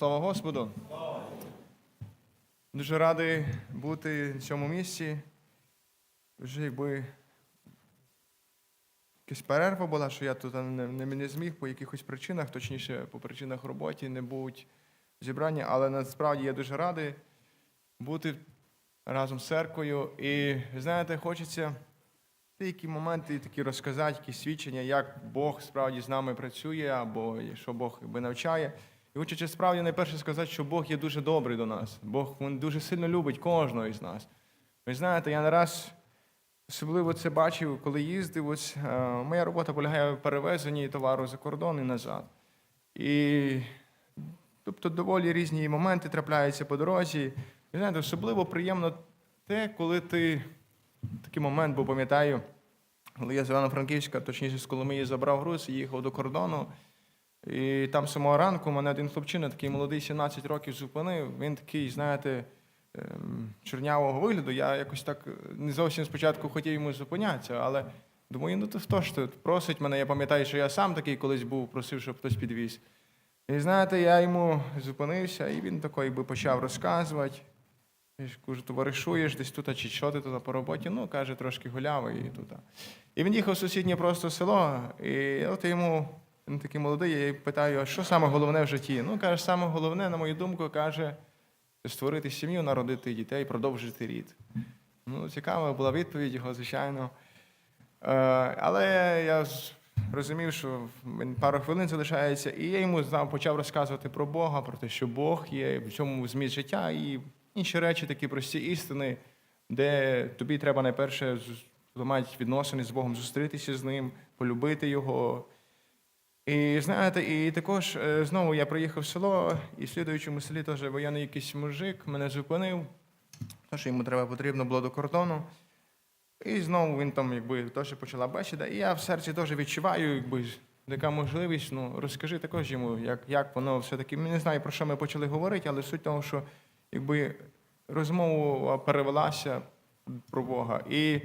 Слава Господу! Дуже радий бути в цьому місці. Вже якби якась перерва була, що я тут не, не, не зміг по якихось причинах, точніше, по причинах роботи, не будь зібрання, але насправді я дуже радий бути разом з церквою. І знаєте, хочеться деякі моменти такі розказати, якісь свідчення, як Бог справді з нами працює, або що Бог якби навчає. І хочеться справді найперше сказати, що Бог є дуже добрий до нас. Бог він дуже сильно любить кожного із нас. Ви знаєте, я не раз особливо це бачив, коли їздив. Ось е, моя робота полягає в перевезенні товару за кордон і назад. І тобто доволі різні моменти трапляються по дорозі. І знаєте, особливо приємно те, коли ти такий момент, бо пам'ятаю, коли я з Івано-Франківська, точніше з Коломиї забрав груз і їхав до кордону. І там самого ранку мене один хлопчина, такий молодий, 17 років, зупинив. Він такий, знаєте, ем, чорнявого вигляду. Я якось так е, не зовсім спочатку хотів йому зупинятися, але думаю, ну то хто ж тут просить мене. Я пам'ятаю, що я сам такий колись був, просив, щоб хтось підвіз. І знаєте, я йому зупинився, і він такий якби почав розказувати. Я кажу, товаришуєш десь тут, а чи що ти тут по роботі? Ну, каже, трошки гуляв і тут. І він їхав в сусіднє просто село, і от йому він такий молодий, я питаю, а що саме головне в житті? Ну, каже, саме головне, на мою думку, каже, створити сім'ю, народити дітей, продовжити рід. Ну, цікава була відповідь його, звичайно. Е, але я розумів, що пару хвилин залишається, і я йому знав, почав розказувати про Бога, про те, що Бог є, в цьому зміст життя і інші речі, такі прості істини, де тобі треба найперше зламати відносини з Богом, зустрітися з ним, полюбити його. І знаєте, і також е, знову я приїхав в село, і в слідуючому селі теж воєнний якийсь мужик мене зупинив, тому що йому треба потрібно було до кордону. І знову він там, якби теж почала бесіда. І я в серці теж відчуваю, якби така можливість. Ну розкажи також йому, як, як воно все-таки. Не знаю, про що ми почали говорити, але суть того, що якби розмова перевелася про Бога. І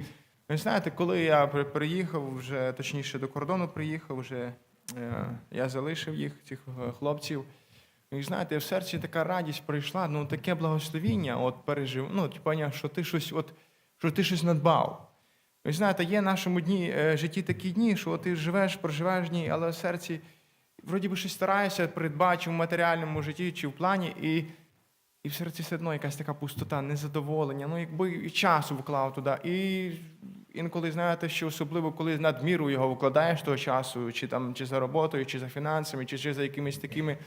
ви знаєте, коли я приїхав вже, точніше, до кордону приїхав, вже я залишив їх, цих е, хлопців. І знаєте, в серці така радість прийшла, ну таке благословіння, от пережив, ну, типу, що ти щось, от, що ти щось надбав. Ви знаєте, є в нашому дні е, житті такі дні, що ти живеш, проживаєш дні, але в серці вроді би щось стараєшся придбати в матеріальному житті, чи в плані, і, і в серці все одно якась така пустота, незадоволення. Ну, якби і часу вклав туди. І інколи знаєте, що особливо, коли надміру його вкладаєш того часу, чи там чи за роботою, чи за фінансами, чи, чи за якимись такими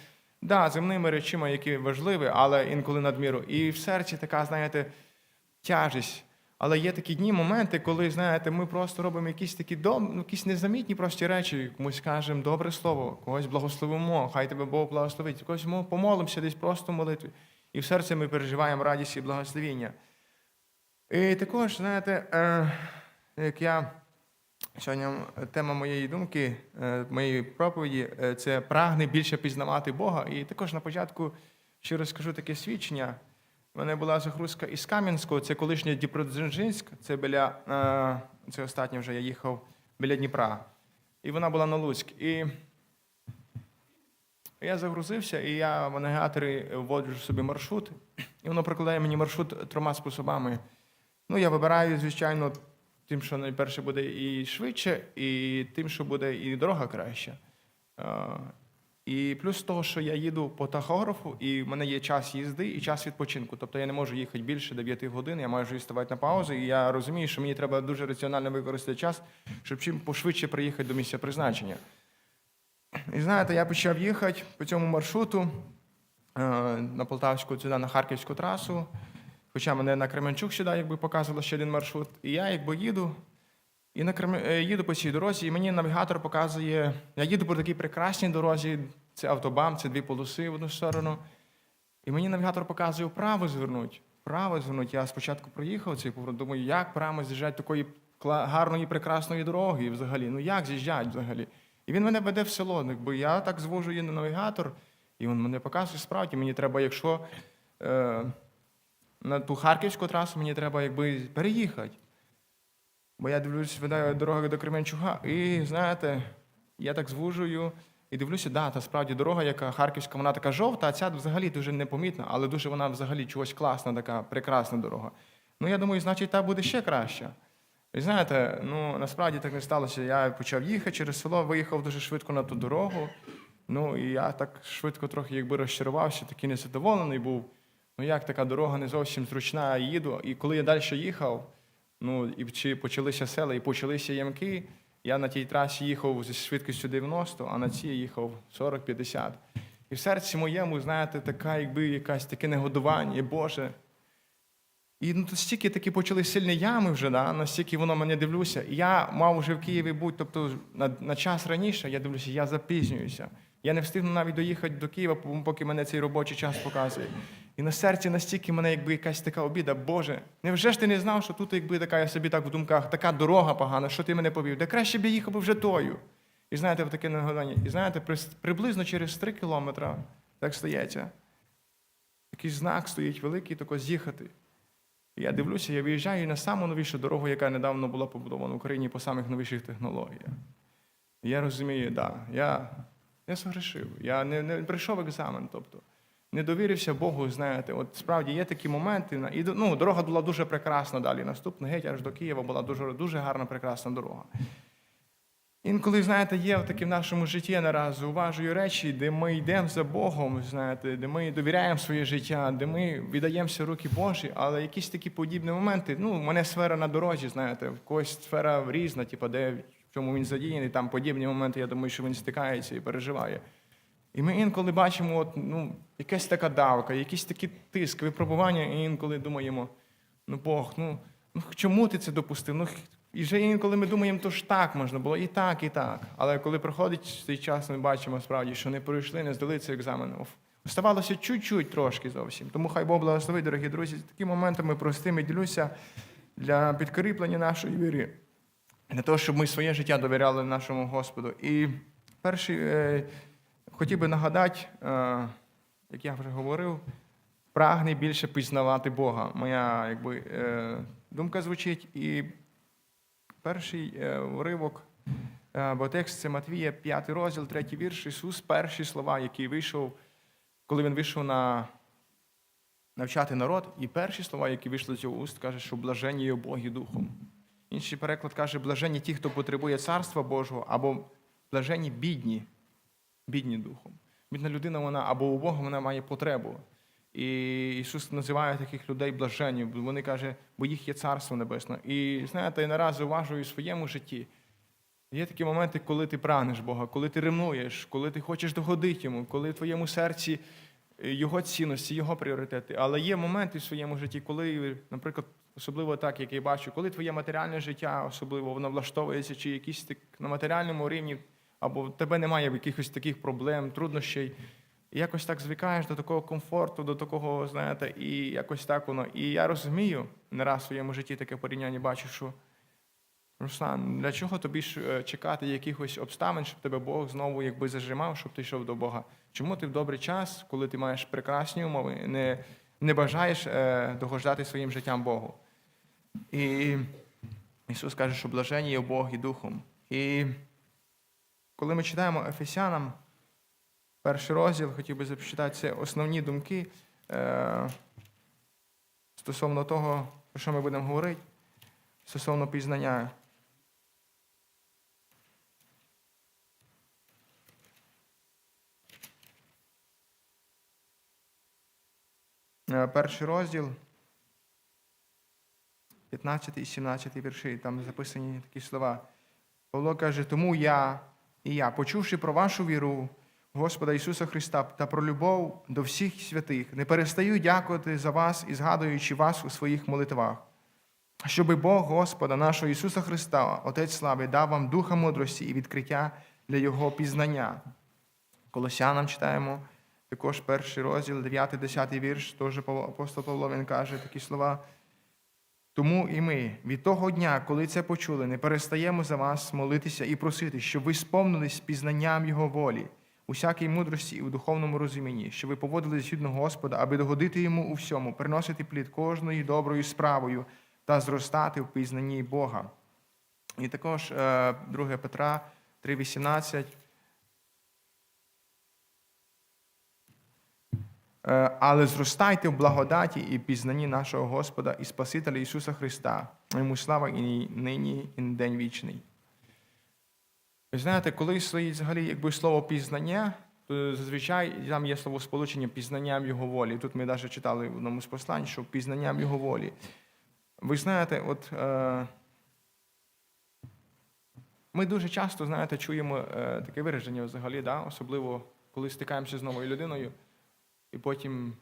да, земними речами, які важливі, але інколи надміру. І в серці така, знаєте, тяжесть. Але є такі дні, моменти, коли, знаєте, ми просто робимо якісь такі дом, ну, якісь незамітні прості речі, комусь кажемо добре слово, когось благословимо, хай тебе Бог благословить, когось помолимося десь просто в молитві. І в серці ми переживаємо радість і благословіння. І також, знаєте, е, як я сьогодні тема моєї думки, е, моєї проповіді е, це прагне більше пізнавати Бога. І також на початку ще розкажу таке свідчення. У мене була загрузка із Кам'янського, це колишнє Дніпродзержинськ, це біля, це останнє вже я їхав біля Дніпра. І вона була на Луцьк. І я загрузився, і я в навігаторі вводжу собі маршрут, і воно прокладає мені маршрут трьома способами. Ну, я вибираю, звичайно, тим, що найперше буде і швидше, і тим, що буде і дорога краща. Е, І плюс того, що я їду по тахографу, і в мене є час їзди і час відпочинку. Тобто я не можу їхати більше 9 годин, я маю ставати на паузу, і я розумію, що мені треба дуже раціонально використати час, щоб чим пошвидше приїхати до місця призначення. І знаєте, я почав їхати по цьому маршруту е, на Полтавську, сюди на Харківську трасу. Хоча мене на Кременчук сюди якби показувало ще один маршрут. І я якби їду, і на Кремен... е, їду по цій дорозі, і мені навігатор показує. Я їду по такій прекрасній дорозі, це автобам, це дві полоси в одну сторону. І мені навігатор показує вправо звернуть. Вправо звернуть. Я спочатку проїхав цей поворот, думаю, як прямо з'їжджати такої гарної, прекрасної дороги взагалі. Ну як з'їжджать взагалі? І він мене веде в село. ну, Якби я так звожу її на навігатор, і він мене показує справді. Мені треба, якщо е, на ту харківську трасу, мені треба якби переїхати. Бо я дивлюсь, веде дорога до Кременчуга, і знаєте, я так звужую, І дивлюся, да, та справді дорога, яка харківська, вона така жовта, а ця взагалі дуже непомітна, але дуже вона взагалі чогось класна, така прекрасна дорога. Ну, я думаю, значить, та буде ще краща. І знаєте, ну насправді так не сталося. Я почав їхати через село, виїхав дуже швидко на ту дорогу. Ну і я так швидко трохи якби розчарувався, такий незадоволений був. Ну як така дорога не зовсім зручна, я їду. І коли я далі їхав, ну і чи почалися села, і почалися ямки, я на тій трасі їхав зі швидкістю 90, а на цій їхав 40-50. І в серці моєму, знаєте, така, якби якась таке негодування, Боже. І ну, стільки такі почали сильні ями вже, да? настільки воно мене дивлюся. Я мав вже в Києві бути, тобто на, на час раніше, я дивлюся, я запізнююся. Я не встигну навіть доїхати до Києва, поки мене цей робочий час показує. І на серці настільки мене якби якась така обіда, Боже, невже ж ти не знав, що тут якби така я собі так в думках, така дорога погана, що ти мене повів? Де краще б я їхав вже тою. І знаєте, в таке нагадання. І знаєте, приблизно через три кілометри так стається. Якийсь знак стоїть великий, тако з'їхати. І я дивлюся, я виїжджаю на саму новішу дорогу, яка недавно була побудована в Україні по самих новіших технологіях. І я розумію, да, я, не согрешив, я не, не прийшов екзамен, тобто не довірився Богу, знаєте, от справді є такі моменти. І ну, дорога була дуже прекрасна далі. Наступна геть аж до Києва була дуже, дуже гарна, прекрасна дорога. Інколи, знаєте, є такі в нашому житті я нараз зауважую речі, де ми йдемо за Богом, знаєте, де ми довіряємо своє життя, де ми віддаємося руки Божі, але якісь такі подібні моменти. Ну, у мене сфера на дорозі, знаєте, в когось сфера різна, типу, де в чому він задіяний, там подібні моменти, я думаю, що він стикається і переживає. І ми інколи бачимо, от, ну, якась така давка, якийсь такий тиск, випробування, і інколи думаємо, ну Бог, ну, ну чому ти це допустив? Ну, і вже інколи ми думаємо, то ж так можна було, і так, і так. Але коли проходить цей час, ми бачимо справді, що не пройшли, не здали цей екзамен. Оставалося чуть-чуть трошки зовсім. Тому хай Бог благословить, дорогі друзі. Такі моментами простими ділюся для підкріплення нашої віри, для того, щоб ми своє життя довіряли нашому Господу. І перший е, хотів би нагадати, е, як я вже говорив, прагни більше пізнавати Бога. Моя якби, е, думка звучить. І перший е, уривок е, або текст це Матвія, 5 розділ, 3 вірш. Ісус, перші слова, які вийшов, коли він вийшов на навчати народ, і перші слова, які вийшли з його уст, каже, що блаженні є Боги духом. Інший переклад каже, блаженні ті, хто потребує царства Божого, або блаженні бідні, бідні духом. Бідна людина, вона або у Бога вона має потребу. І Ісус називає таких людей блаженні. бо Вони каже, бо їх є царство небесне. І знаєте, я нараз зауважую в своєму житті. Є такі моменти, коли ти прагнеш Бога, коли ти ревнуєш, коли ти хочеш догодити йому, коли в твоєму серці е, його цінності, його пріоритети. Але є моменти в своєму житті, коли, наприклад, особливо так, як я бачу, коли твоє матеріальне життя, особливо воно влаштовується, чи якісь так на матеріальному рівні, або в тебе немає якихось таких проблем, труднощей. І якось так звикаєш до такого комфорту, до такого, знаєте, і якось так воно. І я розумію, не раз в своєму житті таке порівняння бачу, що Руслан, для чого тобі е, чекати якихось обставин, щоб тебе Бог знову якби зажимав, щоб ти йшов до Бога? Чому ти в добрий час, коли ти маєш прекрасні умови, не, не бажаєш е, догоджати своїм життям Богу? І Ісус каже, що блажені є Бог і Духом. І коли ми читаємо Ефесянам, перший розділ, хотів би зачитати основні думки е, стосовно того, про що ми будемо говорити, стосовно пізнання. Е, Перший розділ, 15 і 17 вірші, там записані такі слова. Павло каже, тому я і я, почувши про вашу віру Господа Ісуса Христа та про любов до всіх святих, не перестаю дякувати за вас і згадуючи вас у своїх молитвах. Щоби Бог Господа нашого Ісуса Христа, Отець слави, дав вам духа мудрості і відкриття для Його пізнання. Колосянам читаємо також перший розділ, 9-10 вірш, теж апостол Павло він каже такі слова. Тому і ми від того дня, коли це почули, не перестаємо за вас молитися і просити, щоб ви сповнились пізнанням Його волі, усякій мудрості і в духовному розумінні, що ви поводились згідно Господа, аби догодити йому у всьому, приносити плід кожною доброю справою та зростати в пізнанні Бога. І також е, 2 Петра 3,18. Е, Але зростайте в благодаті і пізнанні нашого Господа і Спасителя Ісуса Христа. Йому слава і нині, і на день вічний. Ви знаєте, коли взагалі якби слово пізнання, то зазвичай там є слово сполучення пізнанням Його волі. Тут ми навіть читали в одному з послань, що пізнанням Його волі. Ви знаєте, от е, ми дуже часто, знаєте, чуємо е, таке вираження взагалі, да? особливо коли стикаємося з новою людиною, і потім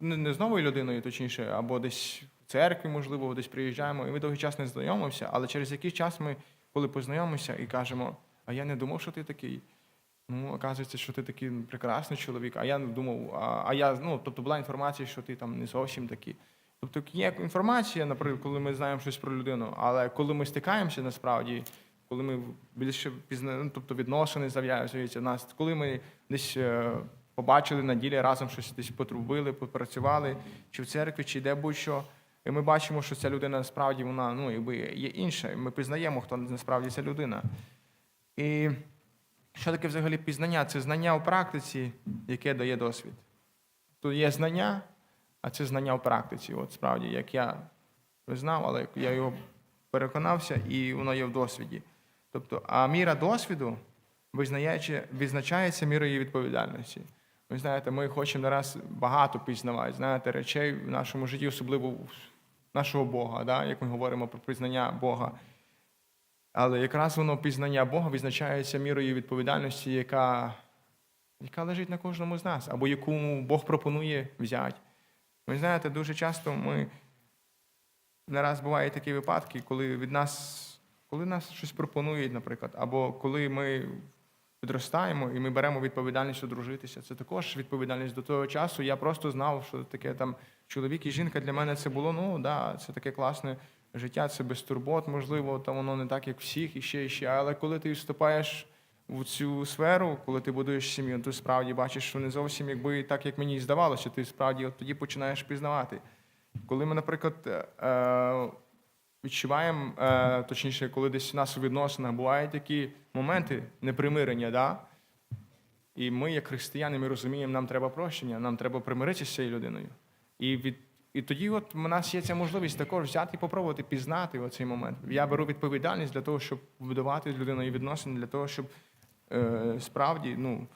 не, не з новою людиною, точніше, або десь в церкві, можливо, десь приїжджаємо, і ми довгий час не знайомимося, але через якийсь час ми, коли познайомимося і кажемо, а я не думав, що ти такий. Ну, оказується, що ти такий прекрасний чоловік, а я не думав, а, а я, ну, тобто була інформація, що ти там не зовсім такий. Тобто є інформація, наприклад, коли ми знаємо щось про людину, але коли ми стикаємося насправді, коли ми більше пізна, ну, тобто відносини з'являються в нас, коли ми десь е, побачили на ділі разом щось десь потрубили, попрацювали, чи в церкві, чи де будь-що, і ми бачимо, що ця людина насправді вона ну, якби є інша, і ми пізнаємо, хто насправді ця людина. І що таке взагалі пізнання? Це знання у практиці, яке дає досвід. Тут є знання, а це знання в практиці. От справді, як я знав, але я його переконався, і воно є в досвіді. Тобто, а міра досвіду відзначається мірою відповідальності. Ви знаєте, ми хочемо нараз багато пізнавати, знаєте, речей в нашому житті, особливо нашого Бога, да? як ми говоримо про пізнання Бога. Але якраз воно пізнання Бога відзначається мірою відповідальності, яка, яка лежить на кожному з нас, або яку Бог пропонує взяти. Ви знаєте, дуже часто ми не раз бувають такі випадки, коли від нас, коли нас щось пропонують, наприклад, або коли ми підростаємо і ми беремо відповідальність одружитися. Це також відповідальність до того часу. Я просто знав, що таке там чоловік і жінка для мене це було. Ну да, це таке класне життя, це без турбот, можливо, там воно не так, як всіх, і ще, і ще. Але коли ти вступаєш в цю сферу, коли ти будуєш сім'ю, ти справді бачиш, що не зовсім якби так, як мені здавалося, ти справді от тоді починаєш пізнавати. Коли ми, наприклад, е, відчуваємо, е, точніше, коли десь у нас у відносинах бувають такі моменти непримирення, да? і ми, як християни, ми розуміємо, нам треба прощення, нам треба примиритися з цією людиною. І, від, і тоді от у нас є ця можливість також взяти і попробувати пізнати оцей момент. Я беру відповідальність для того, щоб будувати з людиною відносини, для того, щоб е, справді ну,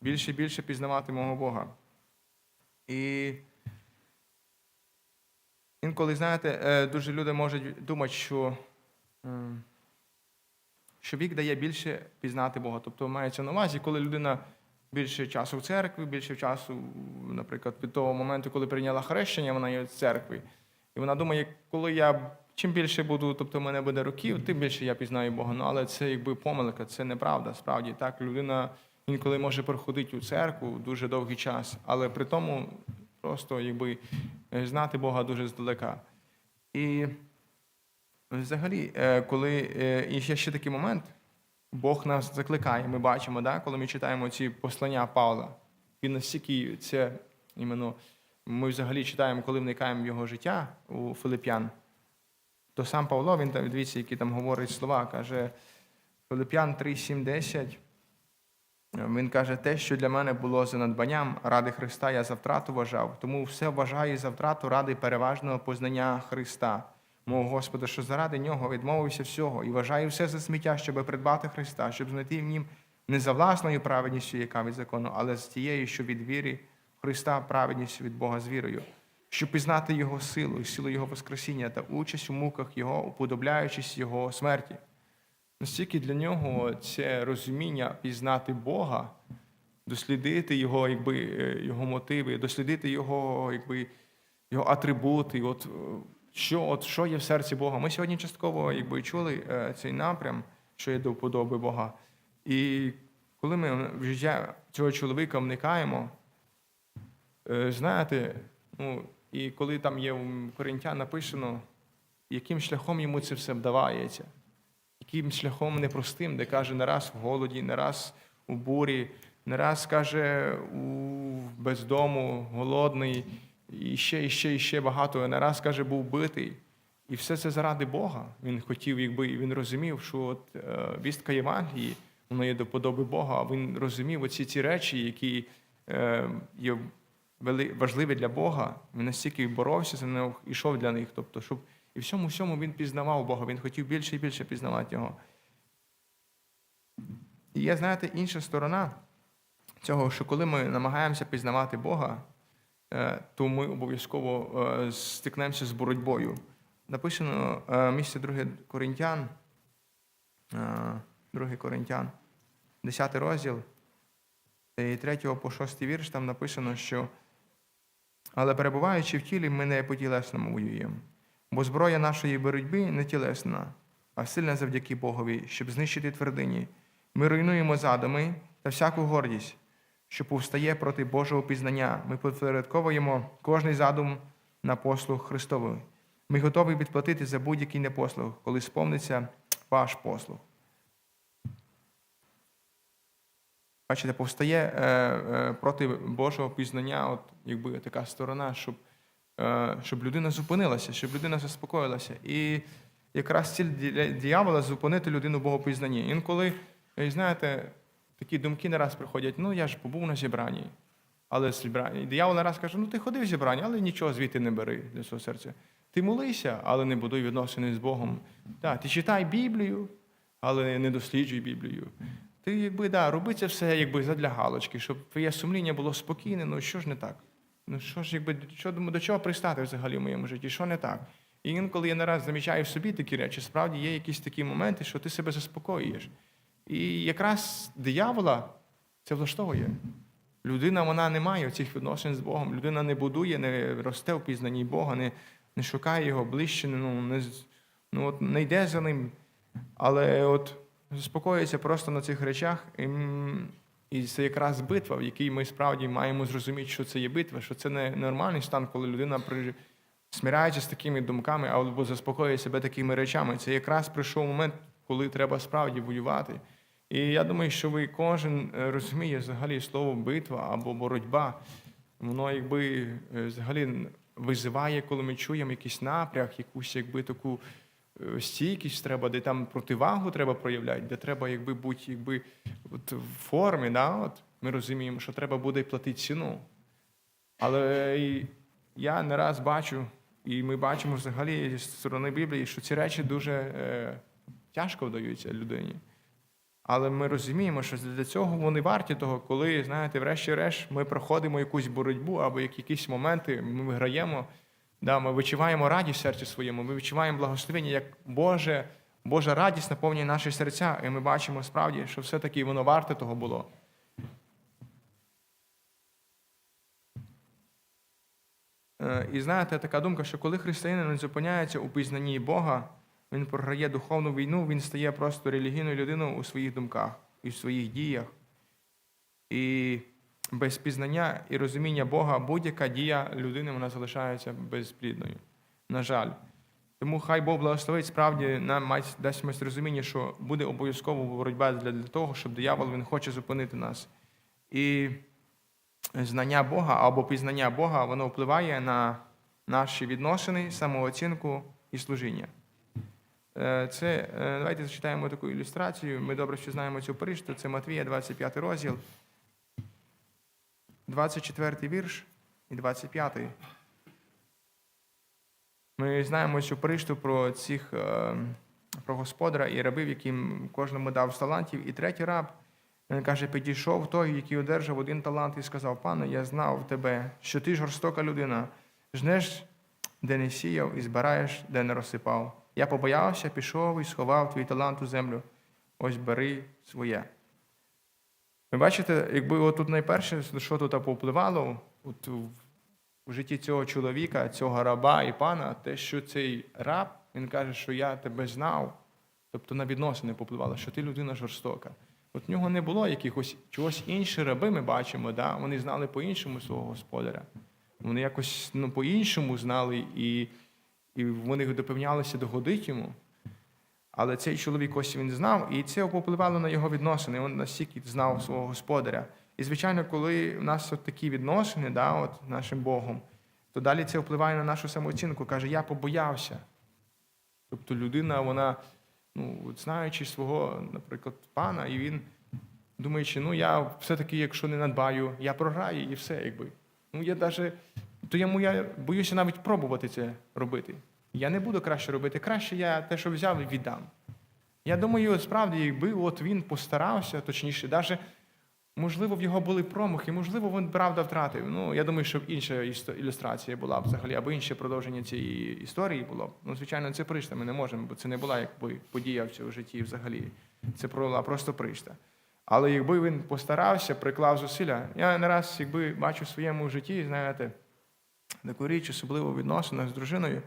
більше і більше пізнавати мого Бога. І інколи, знаєте, е, дуже люди можуть думати, що, е, що вік дає більше пізнати Бога. Тобто мається на увазі, коли людина більше часу в церкві, більше часу, наприклад, від того моменту, коли прийняла хрещення, вона є в церкві. І вона думає, коли я чим більше буду, тобто в мене буде років, тим більше я пізнаю Бога. Ну, але це якби помилка, це неправда. Справді так, людина інколи може проходити у церкву дуже довгий час, але при тому просто якби е, знати Бога дуже здалека. І взагалі, е, коли е, і ще, ще такий момент, Бог нас закликає. Ми бачимо, да, коли ми читаємо ці послання Павла. Він настільки це іменно, ми взагалі читаємо, коли вникаємо в його життя у Филип'ян, то сам Павло, він там, дивіться, які там говорить слова, каже Филип'ян 3, 7, 10. Він каже, те, що для мене було за надбанням, ради Христа я за втрату вважав, тому все вважаю за втрату ради переважного познання Христа, мого Господа, що заради нього відмовився всього і вважаю все за сміття, щоб придбати Христа, щоб знайти в нім не за власною праведністю, яка від закону, але з тією, що від віри Христа праведністю від Бога з вірою, щоб пізнати Його силу, силу Його Воскресіння та участь у муках Його, уподобляючись Його смерті. Настільки для нього це розуміння пізнати Бога, дослідити його, якби, е, його мотиви, дослідити його, якби, його атрибути, от, е, що, от, що є в серці Бога. Ми сьогодні частково якби, чули е, цей напрям, що є до вподоби Бога. І коли ми в життя цього чоловіка вникаємо, е, знаєте, ну, і коли там є у Коринтян написано, яким шляхом йому це все вдавається яким шляхом непростим, де каже, не раз в голоді, не раз у бурі, не раз каже у бездому, голодний, і ще, і ще, і ще багато. Не раз каже, був битий. І все це заради Бога. Він хотів, якби і він розумів, що от е, вістка Євангелії, воно є до подоби Бога. А він розумів оці ці речі, які е, є важливі для Бога, він настільки боровся за них, ішов для них. Тобто, щоб і всьому всьому він пізнавав Бога, він хотів більше і більше пізнавати його. І є, знаєте, інша сторона цього, що коли ми намагаємося пізнавати Бога, то ми обов'язково е, стикнемося з боротьбою. Написано е, місце 2 Коринтян, 2 Коринтян, 10 розділ, і 3 по 6 вірш, там написано, що але перебуваючи в тілі, ми не по тілесному воюємо. Бо зброя нашої боротьби не тілесна, а сильна завдяки Богові, щоб знищити твердині. Ми руйнуємо задуми та всяку гордість, що повстає проти Божого пізнання. Ми підпорядковуємо кожний задум на послуг Христовий. Ми готові відплатити за будь-який непослух, коли сповниться ваш послуг. Бачите, повстає е, е, проти Божого пізнання, от якби така сторона, щоб, е, щоб людина зупинилася, щоб людина заспокоїлася. І якраз ціль ді- диявола зупинити людину богопізнання. Інколи, е, знаєте, такі думки не раз приходять: ну я ж побув на зібранні, але зібрання. І диявол не раз каже: ну ти ходив в зібрання, але нічого звідти не бери для свого серця. Ти молися, але не будуй відносини з Богом. Так, ти читай Біблію, але не досліджуй Біблію. Ти якби да, роби це все якби задля галочки, щоб твоє сумління було спокійне. Ну що ж не так? Ну що ж, якби що до чого пристати взагалі в моєму житті? Що не так? І інколи я не раз замічаю в собі такі речі, справді є якісь такі моменти, що ти себе заспокоюєш. І якраз диявола це влаштовує. Людина вона не має цих відносин з Богом. Людина не будує, не росте в пізнанні Бога, не, не шукає його ближче, ну, не, ну, от, не йде за ним. Але от заспокоюється просто на цих речах. І, і це якраз битва, в якій ми справді маємо зрозуміти, що це є битва, що це не нормальний стан, коли людина при... смиряється з такими думками або заспокоює себе такими речами. Це якраз прийшов момент, коли треба справді воювати. І я думаю, що ви кожен е, розуміє взагалі слово битва або боротьба. Воно якби е, взагалі визиває, коли ми чуємо якийсь напряг, якусь якби таку е, стійкість треба, де там противагу треба проявляти, де треба якби бути якби от в формі. Да? От ми розуміємо, що треба буде платити ціну. Але я не раз бачу, і ми бачимо взагалі з сторони Біблії, що ці речі дуже е, тяжко вдаються людині. Але ми розуміємо, що для цього вони варті того, коли, знаєте, врешті-решт ми проходимо якусь боротьбу або якісь моменти, ми виграємо, да, ми відчуваємо радість в серці своєму, ми відчуваємо благословення, як Боже, Божа радість наповнює наші серця, і ми бачимо справді, що все-таки воно варте того було. Е, І знаєте, така думка, що коли християнин зупиняється у пізнанні Бога, він програє духовну війну, він стає просто релігійною людиною у своїх думках і в своїх діях. І без пізнання і розуміння Бога будь-яка дія людини вона залишається безплідною. На жаль. Тому хай Бог благословить, справді нам дасть розуміння, що буде обов'язково боротьба для того, щоб диявол він хоче зупинити нас. І знання Бога або пізнання Бога, воно впливає на наші відносини, самооцінку і служіння. Е, Це, е, давайте зачитаємо таку ілюстрацію. Ми добре що знаємо цю притчу. Це Матвія, 25 розділ, 24 вірш і 25. Ми знаємо цю притчу про цих е, про господаря і рабів, яким кожному дав талантів. І третій раб він каже: підійшов той, який одержав один талант, і сказав: Пане, я знав тебе, що ти жорстока людина, жнеш, де не сіяв, і збираєш, де не розсипав. Я побоявся, пішов і сховав твій талант у землю. Ось бери своє. Ви бачите, якби отут найперше, що тут повпливало от в- житті цього чоловіка, цього раба і пана, те, що цей раб, він каже, що я тебе знав, тобто на відносини попливало, що ти людина жорстока. От в нього не було якихось чогось інші раби, ми бачимо, да? вони знали по-іншому свого господаря. Вони якось ну, по-іншому знали, і, і вони допевнялися догодити йому. Але цей чоловік ось він знав, і це попливало на його відносини. Він настільки знав свого господаря. І, звичайно, коли в нас от такі відносини, да, от нашим Богом, то далі це впливає на нашу самооцінку. Каже, я побоявся. Тобто людина, вона, ну, знаючи свого, наприклад, пана, і він думаючи, ну я все-таки, якщо не надбаю, я програю і все, якби. Ну, я даже, то йому я боюся навіть пробувати це робити. Я не буду краще робити. Краще я те, що взяв, віддам. Я думаю, справді, якби от він постарався, точніше, навіть, можливо, в його були промахи, можливо, він правда втратив. Ну, я думаю, що інша ілюстрація була взагалі, або інше продовження цієї історії було. Ну, звичайно, це пришта, ми не можемо, бо це не була якби подія в цьому житті взагалі. Це була просто пришта. Але якби він постарався, приклав зусилля, я не раз якби бачу в своєму житті, знаєте, таку річ, особливо в відносинах з дружиною,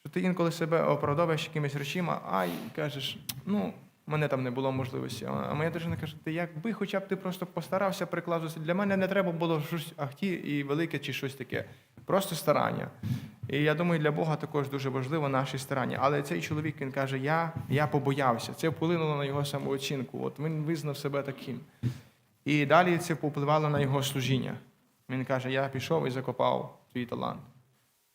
що ти інколи себе оправдовуєш якимись речима, а й кажеш, ну, мене там не було можливості. А моя дружина каже, ти якби хоча б ти просто постарався, приклав зусиль. Для мене не треба було щось ахті і велике чи щось таке. Просто старання. І я думаю, для Бога також дуже важливо наші старання. Але цей чоловік він каже: Я, я побоявся. Це вплинуло на його самооцінку. От він визнав себе таким. І далі це повпливало на його служіння. Він каже: Я пішов і закопав твій талант.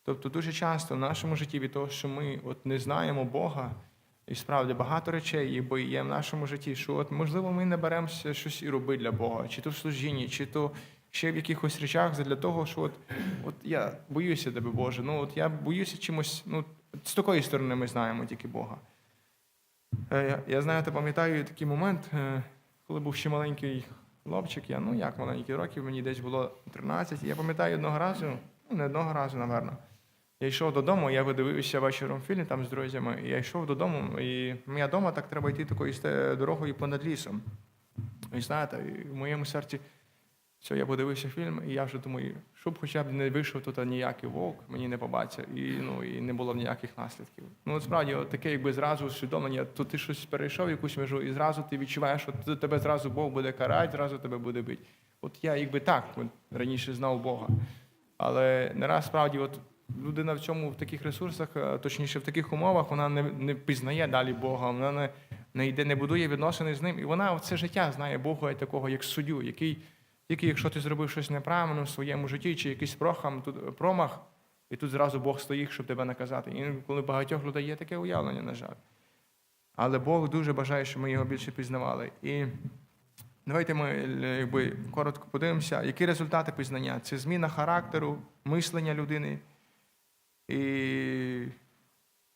Тобто дуже часто в нашому житті від того, що ми от не знаємо Бога, і справді багато речей якби, є в нашому житті, що от можливо ми не беремося щось і робити для Бога, чи то в служінні, чи то ще в якихось речах для того, що от, от я боюся тебе, Боже. Ну от я боюся чимось. Ну, з такої сторони ми знаємо тільки Бога. Е, Я, я знаєте, пам'ятаю такий момент, е, коли був ще маленький хлопчик, я, ну як маленький років, мені десь було 13. І я пам'ятаю одного разу, ну не одного разу, напевно. Я йшов додому, я видивився вечором фільм там з друзями, і я йшов додому, і моя вдома так треба йти такою дорогою понад лісом. І знаєте, в моєму серці, все, я подивився фільм, і я вже думаю, щоб хоча б не вийшов тут ніякий вовк, мені не побачив, і, ну, і не було ніяких наслідків. Ну, от справді, от таке, якби зразу усвідомлення, то ти щось перейшов якусь межу, і зразу ти відчуваєш, що тебе зразу Бог буде карати, зразу тебе буде бити. От я якби так раніше знав Бога. Але не раз справді, от людина в цьому в таких ресурсах, е, точніше в таких умовах, вона не, не пізнає далі Бога, вона не, не йде, не будує відносини з ним. І вона все життя знає Бога такого, як суддю, який тільки якщо ти зробив щось неправильно в своєму житті, чи якийсь прохам, тут промах, і тут зразу Бог стоїть, щоб тебе наказати. І коли багатьох людей є таке уявлення, на жаль. Але Бог дуже бажає, щоб ми його більше пізнавали. І давайте ми е, якби, коротко подивимося, які результати пізнання. Це зміна характеру, мислення людини. І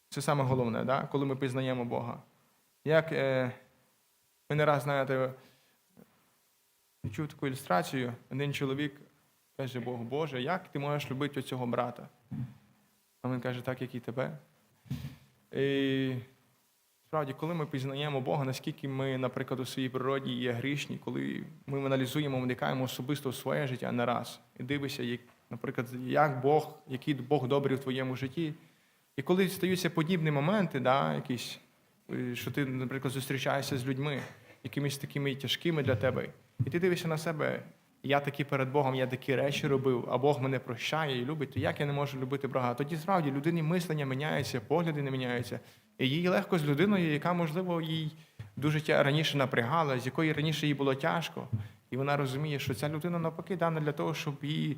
це саме головне, да? коли ми пізнаємо Бога. Як е, ви не раз знаєте, я чув таку ілюстрацію, один чоловік каже Богу, Боже, як ти можеш любити цього брата? А він каже, так, як і тебе. І справді, коли ми пізнаємо Бога, наскільки ми, наприклад, у своїй природі є грішні, коли ми аналізуємо, вникаємо особисто в своє життя не раз і дивишся, як, наприклад, як Бог, який Бог добрий в твоєму житті. І коли стаються подібні моменти, да, якісь, е, що ти, наприклад, зустрічаєшся з людьми, якимись такими тяжкими для тебе, і ти дивишся на себе, я такий перед Богом, я такі речі робив, а Бог мене прощає і любить, то як я не можу любити Бога? Тоді справді людині мислення міняється, погляди не міняються. І їй легко з людиною, яка, можливо, їй дуже раніше напрягала, з якої раніше їй було тяжко. І вона розуміє, що ця людина навпаки дана для того, щоб її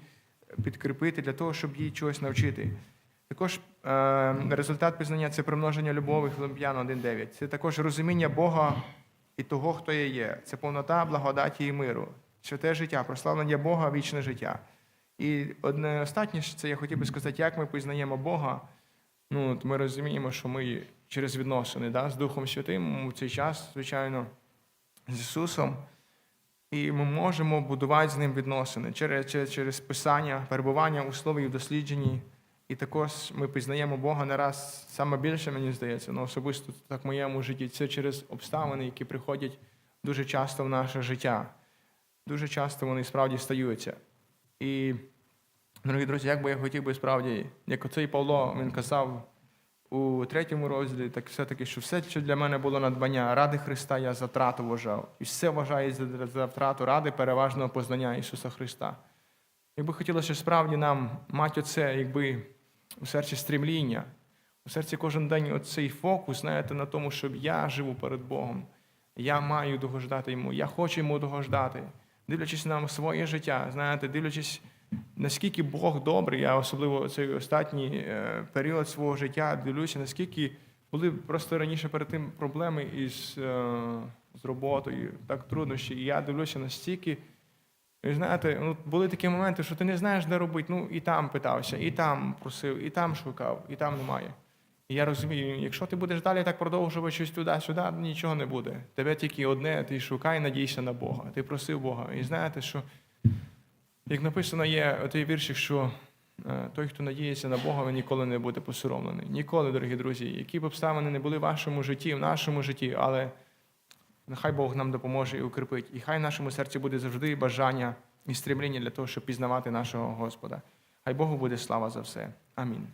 підкріпити, для того, щоб її чогось навчити. Також е, результат пізнання це примноження любові Филип'ян 1.9. Це також розуміння Бога і того, хто я є. Це повнота благодаті і миру, святе життя, прославлення Бога, вічне життя. І одне останнє, це я хотів би сказати, як ми пізнаємо Бога. Ну, от ми розуміємо, що ми через відносини да, з Духом Святим у цей час, звичайно, з Ісусом. І ми можемо будувати з ним відносини через, через, через писання, перебування у слові і в дослідженні. І також ми пізнаємо Бога не раз саме більше, мені здається, ну особисто так в моєму житті. Це через обставини, які приходять дуже часто в наше життя. Дуже часто вони справді стаються. І, дорогі друзі, як би я хотів би справді, як оцей Павло він казав у третьому розділі, так все-таки, що все, що для мене було надбання, ради Христа я за втрату вважав. І все вважаю за втрату ради переважного познання Ісуса Христа. Якби хотілося справді нам мати оце, якби у серці стрімління, у серці кожен день оцей фокус, знаєте, на тому, щоб я живу перед Богом. Я маю догождати йому, я хочу йому догождати. Дивлячись на своє життя, знаєте, дивлячись, наскільки Бог добрий, я особливо цей останній е, період свого життя дивлюся, наскільки були просто раніше перед тим проблеми із, е, з роботою, так труднощі. І я дивлюся настільки І знаєте, ну, були такі моменти, що ти не знаєш, де робити. Ну, і там питався, і там просив, і там шукав, і там немає. І я розумію, якщо ти будеш далі так продовжувати щось туди-сюди, нічого не буде. Тебе тільки одне, ти шукай, надійся на Бога. Ти просив Бога. І знаєте, що, як написано є той віршик, що е, той, хто надіється на Бога, він ніколи не буде посоромлений. Ніколи, дорогі друзі, які б обставини не були в вашому житті, в нашому житті, але нехай Бог нам допоможе і укріпить. І хай в нашому серці буде завжди бажання і стремління для того, щоб пізнавати нашого Господа. Хай Богу буде слава за все. Амінь.